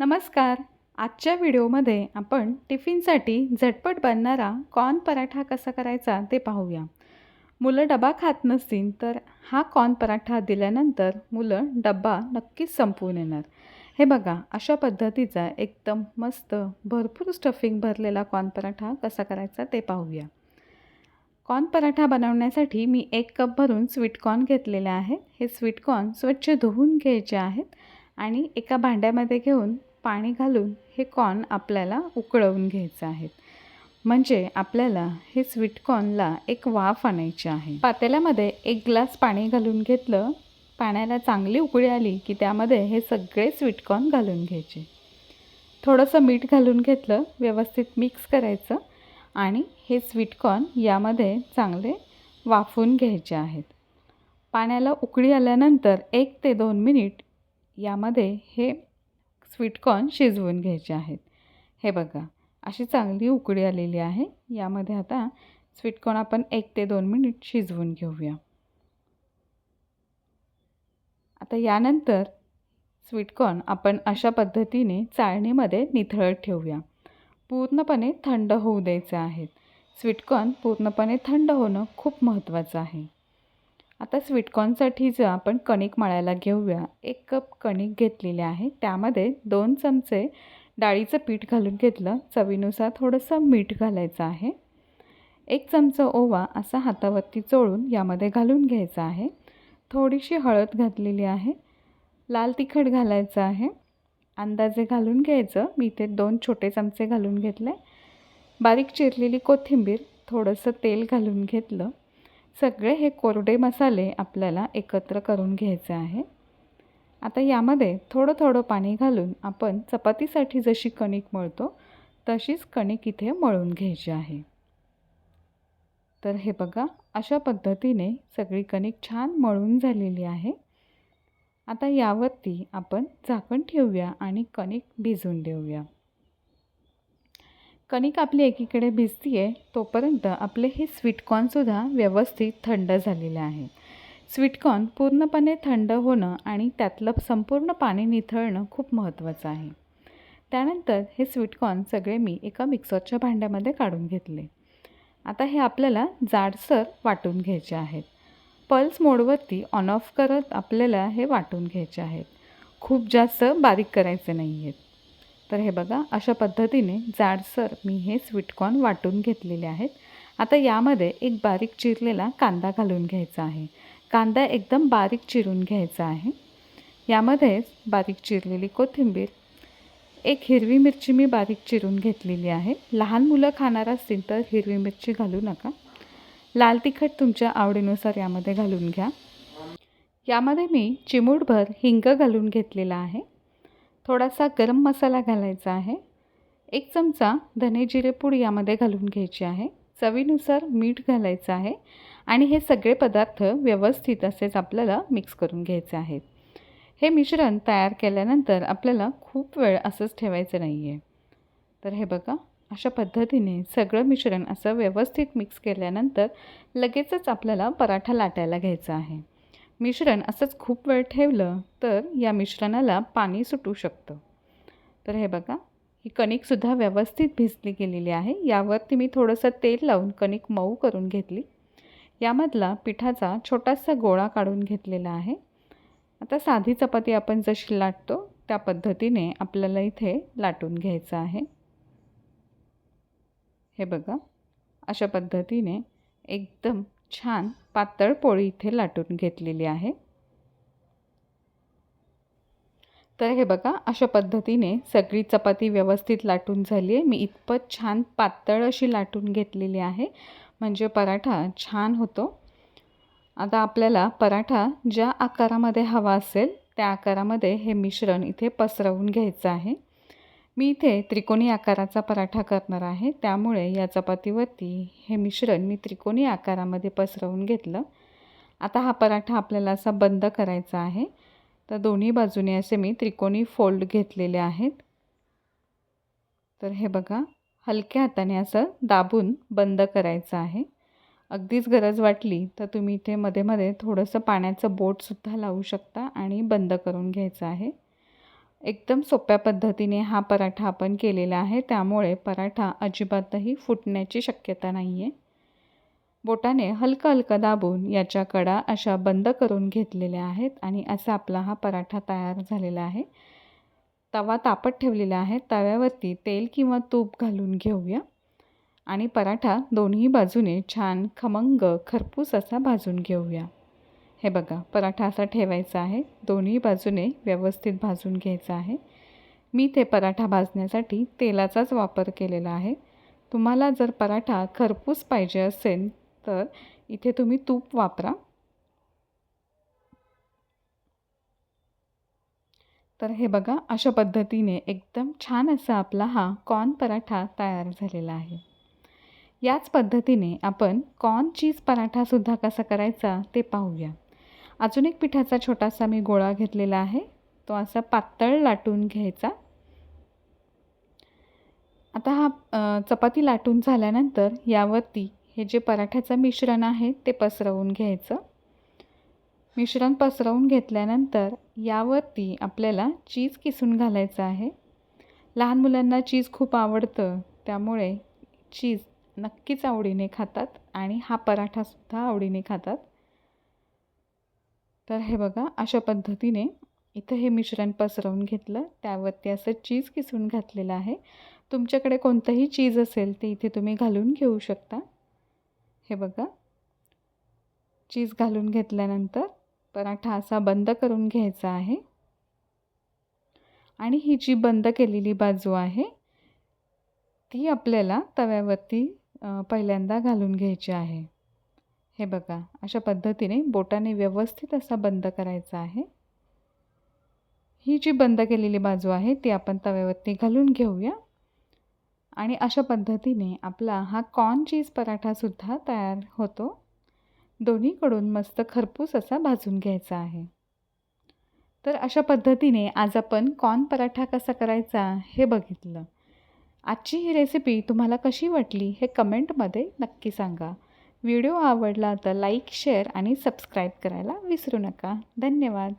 नमस्कार. आजच्या व्हिडिओमध्ये आपण टिफिनसाठी झटपट बनणारा कॉर्न पराठा कसा करायचा ते पाहूया. मुलं डबा खात नसतील तर हा कॉर्न पराठा दिल्यानंतर मुलं डब्बा नक्कीच संपवून येणार. हे बघा अशा पद्धतीचा एकदम मस्त भरपूर स्टफिंग भरलेला कॉर्न पराठा कसा करायचा ते पाहूया. कॉर्न पराठा बनवण्यासाठी मी एक कप भरून स्वीटकॉर्न घेतलेले आहे. हे स्वीटकॉर्न स्वच्छ धुवून घ्यायचे आहेत आणि एका भांड्यामध्ये घेऊन पाणी घालून हे कॉर्न आपल्याला उकळवून घ्यायचं आहे म्हणजे आपल्याला हे स्वीटकॉर्नला एक वाफ आणायची आहे. पातेल्यामध्ये एक ग्लास पाणी घालून घेतलं. पाण्याला चांगली उकळी आली की त्यामध्ये हे सगळे स्वीटकॉर्न घालून घ्यायचे. थोडंसं मीठ घालून घेतलं व्यवस्थित मिक्स करायचं आणि हे स्वीटकॉर्न यामध्ये चांगले वाफून घ्यायचे आहेत. पाण्याला उकळी आल्यानंतर एक ते दोन मिनिट यामध्ये हे स्वीटकॉर्न शिजवून घ्यायचे आहेत. हे बघा अशी चांगली उकडी आलेली आहे. यामध्ये आता स्वीटकॉर्न आपण एक ते दोन मिनिट शिजवून घेऊया. आता यानंतर स्वीटकॉर्न आपण अशा पद्धतीने चाळणीमध्ये निथळत ठेवूया. पूर्णपणे थंड होऊ द्यायचे आहेत. स्वीटकॉर्न पूर्णपणे थंड होणं खूप महत्त्वाचं आहे. आता स्वीटकॉर्नसाठीच आपण कणिक मळायला घेऊया. एक कप कणिक घेतलेले आहे. त्यामध्ये दोन चमचे डाळीचं पीठ घालून घेतलं. चवीनुसार थोडंसं मीठ घालायचं आहे. एक चमचा ओवा असा हातावरती चोळून यामध्ये घालून घ्यायचा आहे. थोडीशी हळद घातलेली आहे. लाल तिखट घालायचं आहे. अंदाजे घालून घ्यायचं. मी इथे दोन छोटे चमचे घालून घेतले. बारीक चिरलेली कोथिंबीर थोडंसं तेल घालून घेतलं. सगळे हे कोरडे मसाले आपल्याला एकत्र करून घ्यायचे आहे. आता यामध्ये थोडं थोडं पाणी घालून आपण चपातीसाठी जशी कणिक मळतो तशीच कणिक इथे मळून घ्यायची आहे. तर हे बघा अशा पद्धतीने सगळी कणिक छान मळून झालेली आहे. आता यावरती आपण झाकण ठेवूया आणि कणिक भिजून देऊया. कणिक आपली एकीकडे भिजती आहे तोपर्यंत आपले हे स्वीटकॉर्नसुद्धा व्यवस्थित थंड झालेले आहे. स्वीटकॉर्न पूर्णपणे थंड होणं आणि त्यातलं संपूर्ण पाणी निथळणं खूप महत्त्वाचं आहे. त्यानंतर हे स्वीटकॉर्न सगळे मी एका मिक्सरच्या भांड्यामध्ये काढून घेतले. आता हे आपल्याला जाडसर वाटून घ्यायचे आहेत. पल्स मोडवरती ऑन ऑफ करत आपल्याला हे वाटून घ्यायचे आहेत. खूप जास्त बारीक करायचे नाही आहेत तर हे बघा अशा पद्धतीने जाडसर मी हे स्वीटकॉर्न वाटून घेतलेले आहेत. आता यामध्ये एक बारीक चिरलेला कांदा घालून घ्यायचा आहे. कांदा एकदम बारीक चिरून घ्यायचा आहे. यामध्येच बारीक चिरलेली कोथिंबीर एक हिरवी मिरची मी बारीक चिरून घेतलेली आहे. लहान मुलं खाणार असतील तर हिरवी मिरची घालू नका. लाल तिखट तुमच्या आवडीनुसार यामध्ये घालून घ्या. यामध्ये मी चिमूटभर हिंग घालून घेतलेला आहे. थोडासा गरम मसाला घालायचा आहे. एक चमचा धने जिरे पूड यामध्ये घालून घ्यायची आहे. चवीनुसार मीठ घालायचं आहे आणि हे सगळे पदार्थ व्यवस्थित असेच आपल्याला मिक्स करून घ्यायचे आहेत. हे मिश्रण तयार केल्यानंतर आपल्याला खूप वेळ असंच ठेवायचं नाही आहे तर हे बघा अशा पद्धतीने सगळं मिश्रण असं व्यवस्थित मिक्स केल्यानंतर लगेचच आपल्याला पराठा लाटायला घ्यायचा आहे. मिश्रण असंच खूप वेळ ठेवलं तर या मिश्रणाला पाणी सुटू शकतं. तर हे बघा ही कणिकसुद्धा व्यवस्थित भिजली गेलेली आहे. यावरती मी थोडंसं तेल लावून कणिक मऊ करून घेतली. यामधला पिठाचा छोटासा गोळा काढून घेतलेला आहे. आता साधी चपाती आपण जशी लाटतो त्या पद्धतीने आपल्याला इथे लाटून घ्यायचं आहे. हे बघा अशा पद्धतीने एकदम छान पातळ पोळी इथे लाटून घेतलेली आहे. तर हे बघा अशा पद्धतीने सगळी चपाती व्यवस्थित लाटून झाली आहे. मी इतपत छान पातळ अशी लाटून घेतलेली आहे. म्हणजे पराठा छान होतो. आता आपल्याला पराठा ज्या आकारामध्ये हवा असेल त्या आकारामध्ये हे मिश्रण इथे पसरवून घ्यायचं आहे. मी इथे त्रिकोणी आकाराचा पराठा करणार आहे. त्यामुळे या चपातीवरती हे मिश्रण मी त्रिकोणी आकारामध्ये पसरवून घेतलं. आता हा पराठा आपल्याला असा बंद करायचा आहे. तर दोन्ही बाजूने असे मी त्रिकोणी फोल्ड घेतलेले आहेत. तर हे बघा हलक्या हाताने असं दाबून बंद करायचं आहे. अगदीच गरज वाटली तर तुम्ही इथे मध्ये मध्ये थोडंसं पाण्याचं बोटसुद्धा लावू शकता आणि बंद करून घ्यायचं आहे. एकदम सोप्या पद्धतीने हा पराठा आपण केलेला आहे. त्यामुळे पराठा अजिबातही फुटण्याची शक्यता नाही आहे बोटाने हलकं हलकं दाबून याच्या कडा अशा बंद करून घेतलेल्या आहेत आणि असा आपला हा पराठा तयार झालेला आहे. तवा तापत ठेवलेला आहे. तव्यावरती तेल किंवा तूप घालून घेऊया. आणि पराठा दोन्ही बाजूने छान खमंग खरपूस असा भाजून घेऊया. हे बघा पराठा असा ठेवायचा आहे. दोन्ही बाजूने व्यवस्थित भाजून घ्यायचा आहे. मी ते पराठा भाजण्यासाठी तेलाचाच वापर केलेला आहे. तुम्हाला जर पराठा खरपूस पाहिजे असेल तर इथे तुम्ही तूप वापरा. तर हे बघा अशा पद्धतीने एकदम छान असा आपला हा कॉर्न पराठा तयार झालेला आहे. याच पद्धतीने आपण कॉर्न चीज पराठासुद्धा कसा करायचा ते पाहूया. अजून एक पिठाचा छोटासा मी गोळा घेतलेला आहे. तो असा पातळ लाटून घ्यायचा. आता हा चपाती लाटून झाल्यानंतर यावरती हे जे पराठ्याचं मिश्रण आहे ते पसरवून घ्यायचं. मिश्रण पसरवून घेतल्यानंतर यावरती आपल्याला चीज किसून घालायचं आहे. लहान मुलांना चीज खूप आवडतं त्यामुळे चीज नक्कीच आवडीने खातात आणि हा पराठासुद्धा आवडीने खातात. तर हे बघा अशा पद्धतीने इथं हे मिश्रण पसरवून घेतलं. त्यावरती असं चीज किसून घातलेलं आहे. तुमच्याकडे कोणतंही चीज असेल ते इथे तुम्ही घालून घेऊ शकता. हे बघा. चीज घालून घेतल्यानंतर पराठा असा बंद करून घ्यायचा आहे. आणि ही जी बंद केलेली बाजू आहे ती आपल्याला तव्यावरती पहिल्यांदा घालून घ्यायची आहे. हे बघा अशा पद्धतीने बोटाने व्यवस्थित असा बंद करायचा आहे. ही जी बंद केलेली बाजू आहे ती आपण तव्यावरती घालून घेऊया. आणि अशा पद्धतीने आपला हा कॉर्न चीज पराठासुद्धा तयार होतो. दोन्हीकडून मस्त खरपूस असा भाजून घ्यायचा आहे. तर अशा पद्धतीने आज आपण कॉर्न पराठा कसा करायचा हे बघितलं. आजची ही रेसिपी तुम्हाला कशी वाटली हे कमेंटमध्ये नक्की सांगा. व्हिडिओ आवडला तर लाईक शेअर आणि सबस्क्राईब करायला विसरू नका. धन्यवाद.